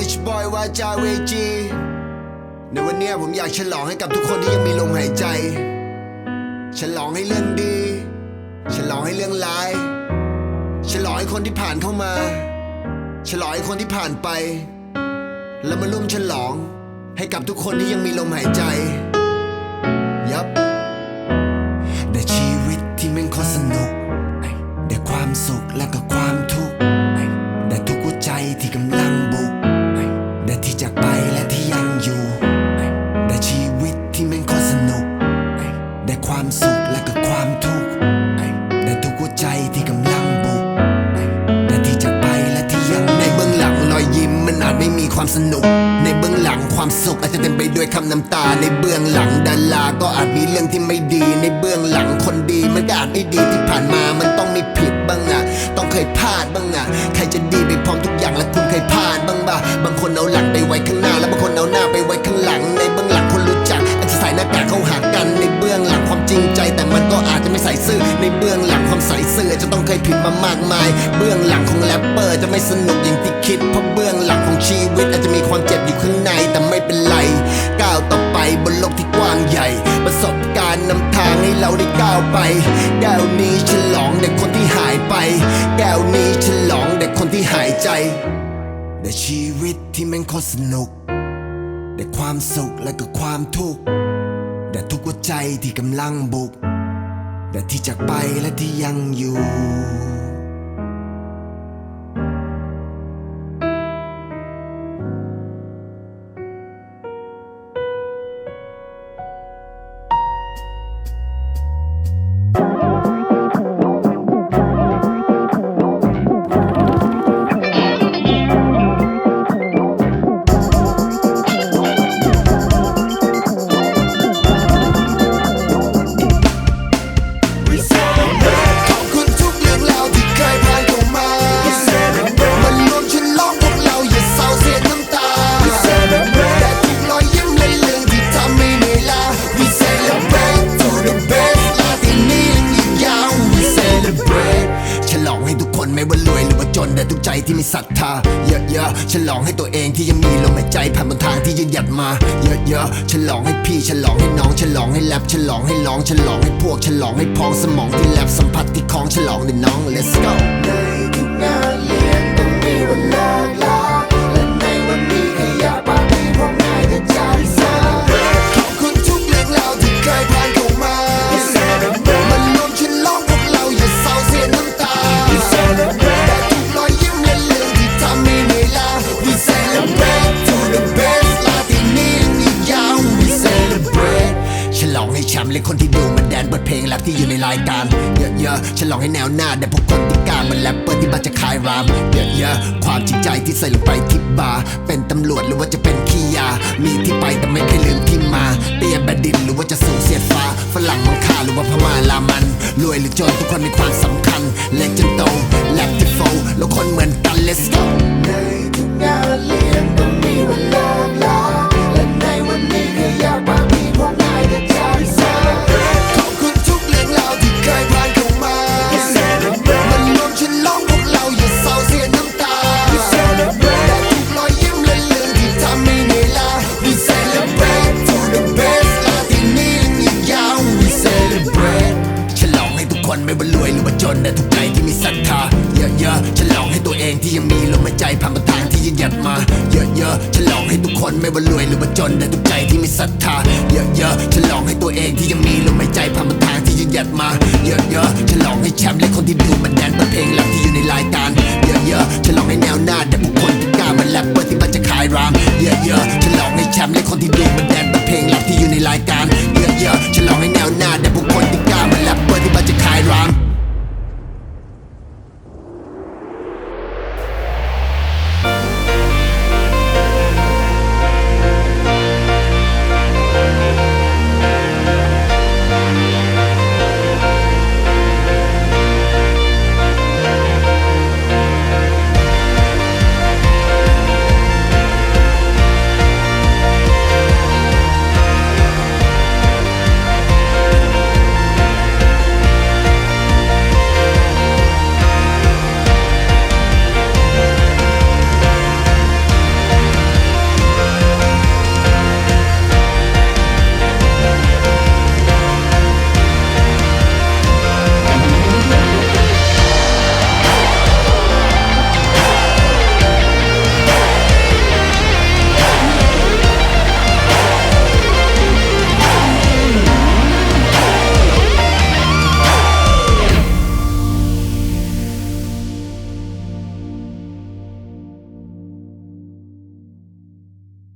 ดิชบอยวาจาเวจีในวันนี้ผมอยากฉลองให้กับทุกคนที่ยังมีลมหายใจ ฉลองให้เรื่องดี ฉลองให้เรื่องร้าย ฉลองให้คนที่ผ่านเข้ามา ฉลองให้คนที่ผ่านไป แล้วมาร่วมฉลองให้กับทุกคนที่ยังมีลมหายใจ ยับ ได้ชีวิตที่แม่งโคตรสนุก ได้ความสุขและก็ความทุกข์ ได้ทุกหัวใจที่กำลัง สนุก ในเบื้องหลังความสุขอาจจะเต็มไปด้วยคำน้ำตา ในเบื้องหลังดาราก็อาจมีเรื่องที่ไม่ดี ในเบื้องหลังคนดีมันก็อาจไม่ดีที่ผ่านมามันต้องมีผิดบ้างอะต้องเคยพลาดบ้างอะใครจะดีไปพร้อมทุกอย่างและคุณเคยพลาดบ้างปะบางคนเอาหลังไปไว้ข้างหน้า แล้วบางคนเอาหน้าไปไว้ข้างหลัง ในเบื้องหลังคนรู้จักอาจจะใส่หน้ากากเข้าหากัน ในเบื้องหลังความจริงใจ แต่มันก็อาจจะไม่ใส่ซื่อในเบื้องหลังความใส่ซื่อจจะต้องเคยผิดมามากมาย เบื้องหลังของแรปเปอร์จะไม่สนุกอย่าง ไป แก้วนี้ฉลองเด็กคนที่หายไป แก้วนี้ฉลองเด็กคนที่หายใจแด้ชีวิตที่มันโคตรสนุกได้ความสุขและก็ความทุกข์ได้ทุกหัวใจที่กำลังบุกได้ที่จากไปและที่ยังอยู่ ทุกใจที่มีศรัทธา เยอะๆฉลองให้ตัวเองที่ยังมีลมหายใจผ่านบนทางที่ยืนหยัดมา เยอะๆฉลองให้พี่ฉลองให้น้องฉลองให้แลบฉลองให้ร้องฉลองให้พวกฉลองให้พองสมองที่แลบสัมผัสที่คล้องฉลองในน้อง Let's go ในทุกงานเลี้ยงต้องมีวันเลิก เยอะๆฉลองให้แนวหน้าแต่พวกคนที่กล้ามันแรปเปอร์ที่มานจะขายรามเยอะๆความจริงใจที่ใส่ลงไปที่บาร์เป็นตำรวจหรือว่าจะเป็นขี้ยา มีที่ไปแต่ไม่เคยลืมที่มาเตี้ยแบดินหรือว่าจะสูงเสียดฟ้าฝรั่งมังค่าหรือว่าพม่าลามันรวยหรือจนทุกคนมีความสำคัญเล็กจนโตแลปที่โฟแล้วคนเหมือนกัน let's go ในทุกงานเลี้ยงต้องมีวันลิกลา ว่ารวยหรือว่าจนแต่ทุกใจที่มีศรัทธาเยอะๆฉลองให้ตัวเองที่ยังมีลมหายใจผ่านบนทางที่ยืนหยัดมาเยอะๆฉลองให้ทุกคนไม่ว่ารวยหรือว่าจนแต่ทุกใจที่มีศรัทธาเยอะๆฉลองให้ตัวเองที่ยังมีลมหายใจผ่านบนทางที่ยืนหยัดมาเยอะๆฉลองให้แชมป์และคนที่ดูมันแดนบนเพลงแรปที่อยู่ในรายการเยอะๆฉลองให้แนวหน้าแต่ผู้คนที่กล้ามันแรปเปอร์ที่มันจะขายรามเยอะๆฉลองให้แชมป์และคนที่ดูมันแดนบนเพลงแรปที่อยู่ในรายการเยอะๆฉลองให้แนวหน้าแต่ผู้คนที่กล้ามันแรปเปอร์ที่มันจะขายราม